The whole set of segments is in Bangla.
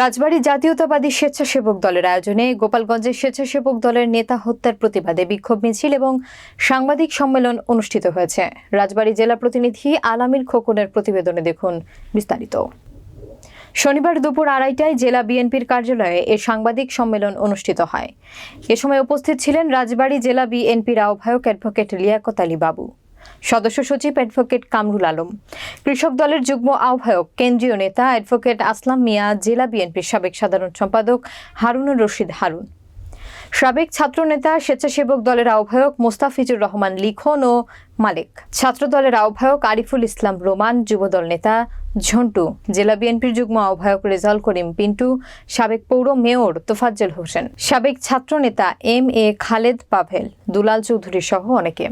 রাজবাড়ী জাতীয়তাবাদী স্বেচ্ছাসেবক দলের আয়োজনে গোপালগঞ্জে স্বেচ্ছাসেবক দলের নেতা হত্যার প্রতিবাদে বিক্ষোভ মিছিল এবং সাংবাদিক সম্মেলন অনুষ্ঠিত হয়েছে। রাজবাড়ী জেলা প্রতিনিধি আলামির খোকনের প্রতিবেদনে দেখুন বিস্তারিত। শনিবার দুপুর আড়াইটায় জেলা বিএনপির কার্যালয়ে এ সাংবাদিক সম্মেলন অনুষ্ঠিত হয়। এ সময় উপস্থিত ছিলেন রাজবাড়ী জেলা বিএনপির আহ্বায়ক অ্যাডভোকেট লিয়াকত আলী বাবু। সদস্য সচিব অ্যাডভোকেট কামরুল আলম। কৃষক দলের যুগ্ম আহ্বায়ক কেন্দ্রীয় নেতা অ্যাডভোকেট আসলাম মিয়া, জেলা বিএনপির সাবেক সাধারণ সম্পাদক হারুনুর রশিদ হারুন। সাবেক ছাত্রনেতা, স্বেচ্ছাসেবক দলের আহ্বায়ক মোস্তাফিজুর রহমান লিখন ও মালিক। ছাত্র দলের আহ্বায়ক আরিফুল ইসলাম রোমান, যুবদল নেতা ঝন্টু, জেলা বিএনপির যুগ্ম আহ্বায়ক রেজাল করিম, পিন্টু, সাবেক পৌর মেয়র তোফাজ্জল হোসেন, সাবেক ছাত্রনেতা এম এ খালেদ পাভেল, দুলাল চৌধুরী সহ অনেকে।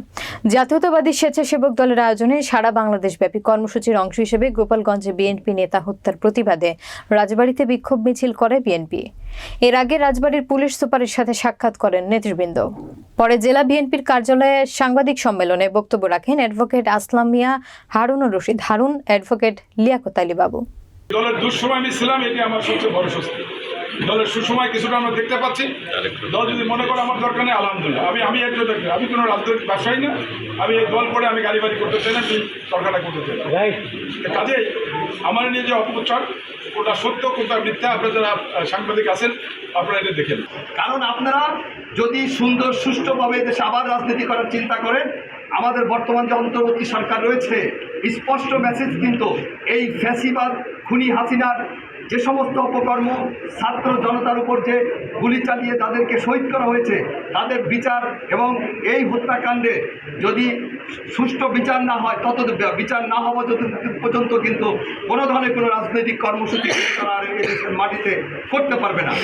জাতীয়তাবাদী স্বেচ্ছাসেবক দলের আয়োজনে সারা বাংলাদেশ ব্যাপী কর্মসূচির অংশ হিসেবে গোপালগঞ্জে বিএনপি নেতা হত্যার প্রতিবাদে রাজবাড়িতে বিক্ষোভ মিছিল করে বিএনপি। এর আগে রাজবাড়ির পুলিশ সুপারের সাথে সাক্ষাৎ করেন নেতৃবৃন্দ। পরে জেলা বিএনপির কার্যালয়ে সাংবাদিক সম্মেলনে বক্তব্য রাখেন অ্যাডভোকেট আসলাম মিয়া হারুনুর রশিদ। হারুন, অ্যাডভোকেট লিয়াকত আলী বাবু। দলের দুঃসময় আমি ছিলাম, এটি আমার সবচেয়ে বড় স্বস্তি। দলের সুসময় কিছুটা আমরা দেখতে পাচ্ছি। দল যদি মনে করে আমার দরকার নেই আলহামদুলিল্লাহ। আমি আমি একজন ব্যক্তি, আমি কোনো রাজনৈতিক ব্যবসায়ী না। আমি এই দল করে আমি গাড়ি বাড়ি করতে চাই না সেই দরকারটা করতে চাই না। তো কাজেই আমার নিয়ে যে অপপ্রচার কোনটা সত্য কোনটা মিথ্যা। আপনারা যারা সাংবাদিক আছেন আপনারা এটা দেখেন কারণ আপনারা যদি সুন্দর সুষ্ঠুভাবে দেশে আবার রাজনীতি করার চিন্তা করেন আমাদের বর্তমান যে অন্তর্বর্তী সরকার রয়েছে স্পষ্ট মেসেজ কিন্তু এই ফ্যাসিবাদ খুনি হাসিনার যে সমস্ত অপকর্ম ছাত্র জনতার উপর যে গুলি চালিয়ে তাদেরকে শহীদ করা হয়েছে, তাদের বিচার এবং এই হত্যাকাণ্ডে যদি সুষ্ঠু বিচার না হয়, তত বিচার না হওয়া যত পর্যন্ত কিন্তু কোনো ধরনের কোনো রাজনৈতিক কর্মসূচি তারা মাটিতে করতে পারবে না।